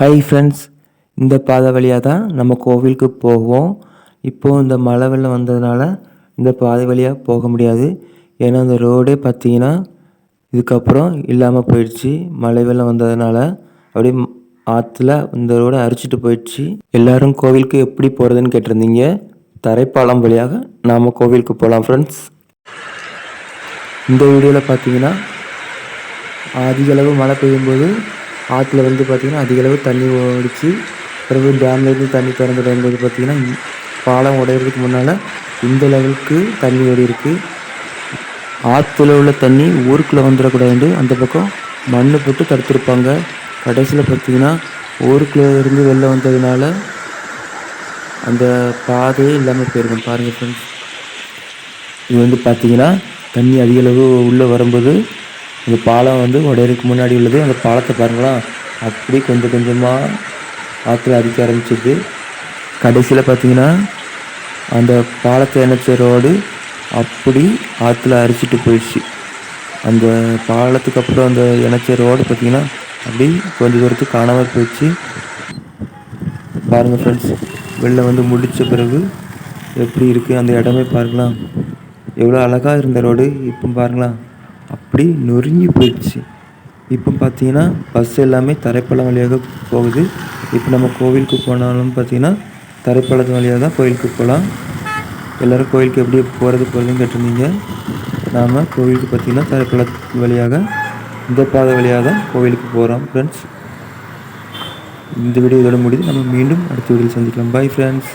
Hi friends இந்த பாதை வழியாக தான் நம்ம கோவிலுக்கு போவோம். இப்போது இந்த மழை வெள்ளம் வந்ததுனால இந்த பாதை வழியாக போக முடியாது. ஏன்னா அந்த ரோடே பார்த்தீங்கன்னா இதுக்கப்புறம் இல்லாமல் போயிடுச்சு. மழை வெள்ளம் வந்ததுனால அப்படியே ஆற்றுல இந்த ரோடை அரிச்சிட்டு போயிடுச்சு. எல்லாரும் கோவிலுக்கு எப்படி போகிறதுன்னு கேட்டிருந்தீங்க? தரைப்பாலம் வழியாக நாம் கோவிலுக்கு போகலாம் ஃப்ரெண்ட்ஸ் இந்த வீடியோவில் பார்த்தீங்கன்னா அதிகளவு மழை பெய்யும்போது ஆற்றுல வந்து பார்த்திங்கன்னா அதிகளவு தண்ணி ஓடிச்சு. பிறகு டேம்லேருந்து தண்ணி திறந்து வரும்போது பார்த்திங்கன்னா பாலம் உடையிறதுக்கு முன்னால் இந்த லெவலுக்கு தண்ணி ஓடி இருக்குது ஆற்றுல உள்ள தண்ணி ஊருக்குள்ளே வந்துடக்கூடாது அந்த பக்கம் மண் போட்டு தடுத்துருப்பாங்க. கடைசியில் பார்த்திங்கன்னா ஊருக்குள்ளே இருந்து வெளில வந்ததுனால அந்த பாதையே இல்லாமல் போயிருக்கும். பாருங்கள் ஃப்ரெண்ட்ஸ் இது வந்து பார்த்திங்கன்னா தண்ணி அதிகளவு உள்ளே வரும்போது இந்த பாலம் வந்து உடையறதுக்கு முன்னாடி உள்ளது. அந்த பாலத்தை பாருங்களா. அப்படி கொஞ்சம் கொஞ்சமாக ஆற்றுல அடிக்க ஆரம்பிச்சிது. கடைசியில் பார்த்தீங்கன்னா அந்த பாலத்தை இணைச்ச ரோடு அப்படி ஆற்றுல அரிச்சிட்டு போயிடுச்சு. அந்த பாலத்துக்கு அப்புறம் அந்த இணைச்ச ரோடு பார்த்தீங்கன்னா அப்படி கொஞ்சம் தூரத்துக்கு காணாமல் போயிடுச்சு. பாருங்கள் ஃப்ரெண்ட்ஸ் வெளில வந்து முடித்த பிறகு எப்படி இருக்குது அந்த இடமே பாருங்களா. எவ்வளோ அழகாக இருந்த ரோடு. இப்போ பாருங்களா. அப்படி நொறுங்கி போயிடுச்சு. இப்போ பார்த்தீங்கன்னா பஸ் எல்லாமே தரைப்பாலம் வழியாக போகுது. இப்போ நம்ம கோவிலுக்கு போனாலும் பார்த்தீங்கன்னா தரைப்பாலத்து வழியாக தான் கோயிலுக்கு போகலாம். எல்லோரும் கோயிலுக்கு எப்படி போகிறது போகிறதுன்னு கேட்டிருந்தீங்க. நாம் கோவிலுக்கு பார்த்தீங்கன்னா தரைப்பாலத்து வழியாக இந்த பாதை வழியாக தான் கோவிலுக்கு போகிறோம் ஃப்ரெண்ட்ஸ் இந்த வீடியோ இதோட முடியுது நம்ம மீண்டும் அடுத்த வீடியோ சந்திக்கலாம். Bye friends